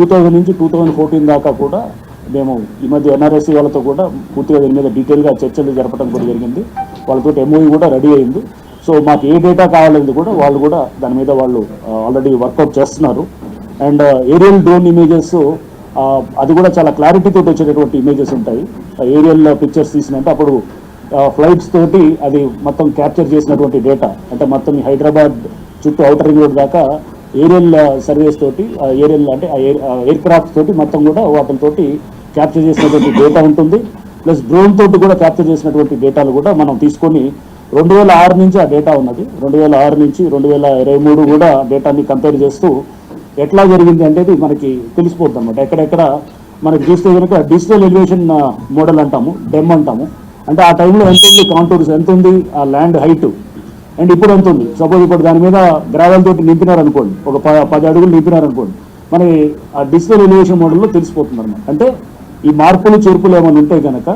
Two thousand నుంచి two thousand fourteen దాకా కూడా మేము ఈ మధ్య ఎన్ఆర్ఎస్సీ వాళ్ళతో కూడా పూర్తిగా దీని మీద డీటెయిల్గా చర్చలు జరపడం కూడా జరిగింది. వాళ్ళతో ఎంఓఈ కూడా రెడీ అయింది. సో మాకు ఏ డేటా కావాలనేది కూడా వాళ్ళు కూడా దాని మీద వాళ్ళు ఆల్రెడీ వర్కౌట్ చేస్తున్నారు. అండ్ ఏరియల్ డ్రోన్ ఇమేజెస్ అది కూడా చాలా క్లారిటీ తోటి వచ్చేటటువంటి ఇమేజెస్ ఉంటాయి. ఏరియల్ పిక్చర్స్ తీసినట్టు అప్పుడు ఫ్లైట్స్ తోటి అది మొత్తం క్యాప్చర్ చేసినటువంటి డేటా అంటే మొత్తం హైదరాబాద్ చుట్టూ అవుటర్ రింగ్ రోడ్ దాకా ఏరియల్ సర్వీస్ తోటి ఏరియల్ అంటే ఎయిర్ క్రాఫ్ట్ తోటి మొత్తం కూడా వాటితోటి క్యాప్చర్ చేసినటువంటి డేటా ఉంటుంది. ప్లస్ డ్రోన్ తోటి కూడా క్యాప్చర్ చేసినటువంటి డేటాలు కూడా మనం తీసుకొని రెండు వేల ఆరు నుంచి ఆ డేటా ఉన్నది. రెండు వేల ఆరు నుంచి రెండు వేల ఇరవై మూడు కూడా డేటాని కంపేర్ చేస్తూ ఎట్లా జరిగింది అనేది మనకి తెలిసిపోద్ది అనమాట ఎక్కడెక్కడ మనకి చూస్తే కనుక డిజిటల్ ఎలివేషన్ మోడల్ అంటాము డెమ్ అంటాము. అంటే ఆ టైంలో ఎంత ఉంది కాంటూర్స్ ఎంత ఉంది ఆ ల్యాండ్ హైట్ అండ్ ఇప్పుడు ఎంత ఉంది. సపోజ్ ఇప్పుడు దాని మీద గ్రావెల్ తోటి నింపినారు అనుకోండి ఒక ప- పది అడుగులు నింపినారు అనుకోండి మనకి ఆ డిజిటల్ ఎలివేషన్ మోడల్లో తెలిసిపోతుంది అనమాట అంటే ఈ మార్పులు చేర్పులు ఏమైనా ఉంటే కనుక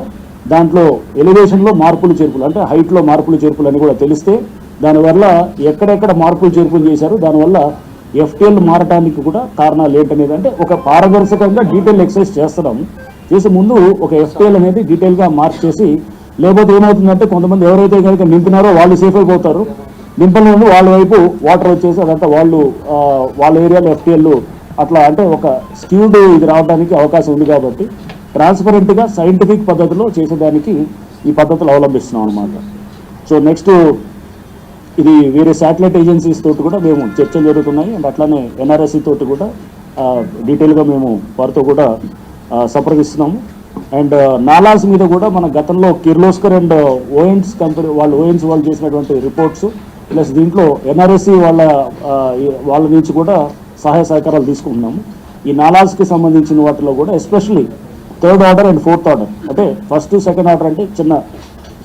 దాంట్లో ఎలివేషన్లో మార్పులు చేర్పులు అంటే హైట్లో మార్పులు చేర్పులు అని కూడా తెలిస్తే దానివల్ల ఎక్కడెక్కడ మార్పులు చేర్పులు చేశారు దానివల్ల ఎఫ్టీఎల్ మారటానికి కూడా కారణాలు ఏంటనేది అంటే ఒక పారదర్శకంగా డీటెయిల్ ఎక్సైజ్ చేస్తున్నాము. చేసే ముందు ఒక ఎఫ్టీఎల్ అనేది డీటెయిల్గా మార్క్ చేసి లేకపోతే ఏమవుతుందంటే కొంతమంది ఎవరైతే కనుక నింపినారో వాళ్ళు సేఫ్ అయిపోతారు నింపల నుండి వాళ్ళ వైపు వాటర్ వచ్చేసి అదంతా వాళ్ళు వాళ్ళ ఏరియాలో ఎఫ్టీఎల్ అట్లా అంటే ఒక స్క్యూడ్ ఇది రావడానికి అవకాశం ఉంది కాబట్టి ట్రాన్స్పరెంట్గా సైంటిఫిక్ పద్ధతిలో చేసేదానికి ఈ పద్ధతులు అవలంబిస్తున్నాం అనమాట సో నెక్స్ట్ ఇది వేరే శాటిలైట్ ఏజెన్సీస్ తోటి కూడా మేము చర్చలు జరుగుతున్నాయి. అండ్ అట్లానే ఎన్ఆర్ఎస్సి తోటి కూడా డీటెయిల్గా మేము వారితో కూడా సంప్రదిస్తున్నాము. అండ్ నాలాస్ మీద కూడా మన గతంలో కిర్లోస్కర్ అండ్ ఓఎన్స్ కంపెనీ వాళ్ళు ఓఎన్స్ వాళ్ళు చేసినటువంటి రిపోర్ట్స్ ప్లస్ దీంట్లో ఎన్ఆర్ఎస్సి వాళ్ళ వాళ్ళ నుంచి కూడా సహాయ సహకారాలు తీసుకుంటున్నాము. ఈ నాలాస్కి సంబంధించిన వాటిలో కూడా especially third order and fourth order. అంటే ఫస్ట్ సెకండ్ ఆర్డర్ అంటే చిన్న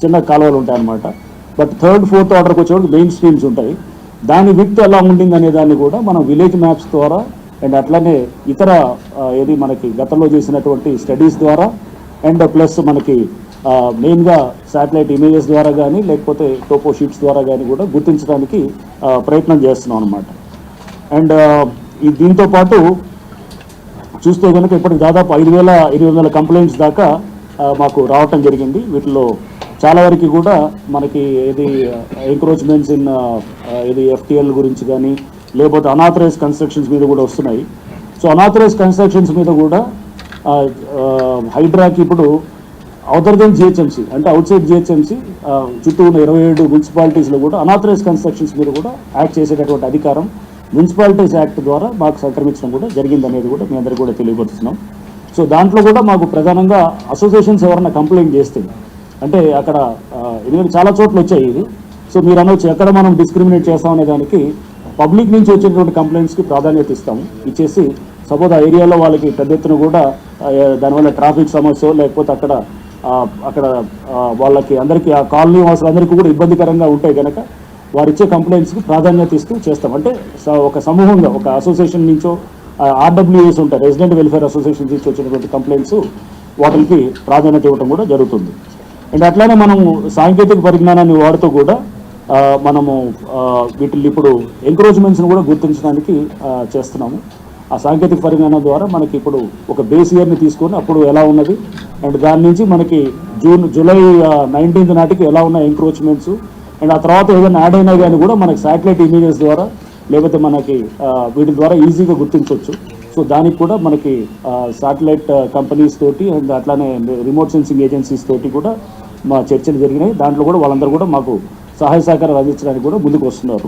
చిన్న కాలువలు ఉంటాయి అన్నమాట బట్ థర్డ్ ఫోర్త్ ఆర్డర్కి వచ్చేవాడికి మెయిన్ స్ట్రీమ్స్ ఉంటాయి. దాని విత్ ఎలా ఉండింది అనే దాన్ని కూడా మనం విలేజ్ మ్యాప్స్ ద్వారా అండ్ అట్లానే ఇతర ఏది మనకి గతంలో చేసినటువంటి స్టడీస్ ద్వారా అండ్ ప్లస్ uh, మనకి మెయిన్గా శాటిలైట్ ఇమేజెస్ ద్వారా కానీ లేకపోతే టోపో షీట్స్ ద్వారా కానీ కూడా గుర్తించడానికి ప్రయత్నం చేస్తున్నాం అనమాట అండ్ ఈ దీంతో పాటు చూస్తే కనుక ఇప్పటికి దాదాపు ఐదు వేల ఎనిమిది వందల కంప్లైంట్స్ దాకా మాకు రావటం జరిగింది. వీటిలో చాలా వరకు కూడా మనకి ఏది ఎంక్రోచ్మెంట్స్ ఇన్ ఇది ఎఫ్టిఎల్ గురించి కానీ లేకపోతే అనాథరైజ్ కన్స్ట్రక్షన్స్ మీద కూడా వస్తున్నాయి. సో అనాథరైజ్ కన్స్ట్రక్షన్స్ మీద కూడా Um, హైడ్రాకి ఇప్పుడు అవతర్ దెన్ జిహెచ్ఎంసీ అంటే అవుట్ సైడ్ జిహెచ్ఎంసీ చుట్టూ ఉన్న ఇరవై ఏడు మున్సిపాలిటీస్లో కూడా అనాథరైజ్ కన్స్ట్రక్షన్స్ మీద కూడా యాక్ట్ చేసేటటువంటి అధికారం మున్సిపాలిటీస్ యాక్ట్ ద్వారా మాకు సంక్రమించడం కూడా జరిగింది అనేది కూడా మీ అందరికీ కూడా తెలియపరుస్తున్నాం. సో దాంట్లో కూడా మాకు ప్రధానంగా అసోసియేషన్స్ ఎవరైనా కంప్లైంట్ చేస్తే అంటే అక్కడ ఎందుకంటే చాలా చోట్ల వచ్చాయి ఇది సో మీరు అనొచ్చు ఎక్కడ మనం డిస్క్రిమినేట్ చేస్తామనే దానికి పబ్లిక్ నుంచి వచ్చేటువంటి కంప్లైంట్స్కి ప్రాధాన్యత ఇస్తాము. ఇచ్చేసి సపోజ్ ఆ ఏరియాలో వాళ్ళకి పెద్ద ఎత్తున కూడా దానివల్ల ట్రాఫిక్ సమస్య లేకపోతే అక్కడ అక్కడ వాళ్ళకి అందరికీ ఆ కాలనీ వాసులందరికీ కూడా ఇబ్బందికరంగా ఉంటే కనుక వారు ఇచ్చే కంప్లైంట్స్కి ప్రాధాన్యత ఇస్తూ చేస్తాం. అంటే ఒక సమూహంగా ఒక అసోసియేషన్ నుంచో ఆర్డబ్ల్యూఎస్ ఉంటాయి రెసిడెంట్ వెల్ఫేర్ అసోసియేషన్ నుంచి వచ్చినటువంటి కంప్లైంట్స్ వాటికి ప్రాధాన్యత ఇవ్వడం కూడా జరుగుతుంది. అండ్ అట్లానే మనము సాంకేతిక పరిజ్ఞానాన్ని వాడుతూ కూడా మనము వీటిల్ని వీటిని ఇప్పుడు ఎంకరేజ్మెంట్స్ని కూడా గుర్తించడానికి చేస్తున్నాము. ఆ సాంకేతిక పరిజ్ఞానం ద్వారా మనకి ఇప్పుడు ఒక బేస్ ఇయర్ని తీసుకొని అప్పుడు ఎలా ఉన్నది? అండ్ దాని నుంచి మనకి జూన్ జూలై నైన్టీన్త్ నాటికి ఎలా ఉన్న ఎంక్రోచ్మెంట్స్ అండ్ ఆ తర్వాత ఏదైనా యాడ్ అయినా కానీ కూడా మనకి శాటిలైట్ ఇమేజెస్ ద్వారా లేకపోతే మనకి వీటి ద్వారా ఈజీగా గుర్తించవచ్చు సో దానికి కూడా మనకి శాటిలైట్ కంపెనీస్ తోటి అండ్ అట్లానే రిమోట్ సెన్సింగ్ ఏజెన్సీస్ తోటి కూడా మా చర్చలు జరిగినాయి. దాంట్లో కూడా వాళ్ళందరూ కూడా మాకు సహాయ సహకారాలు అందించడానికి కూడా ముందుకు వస్తున్నారు.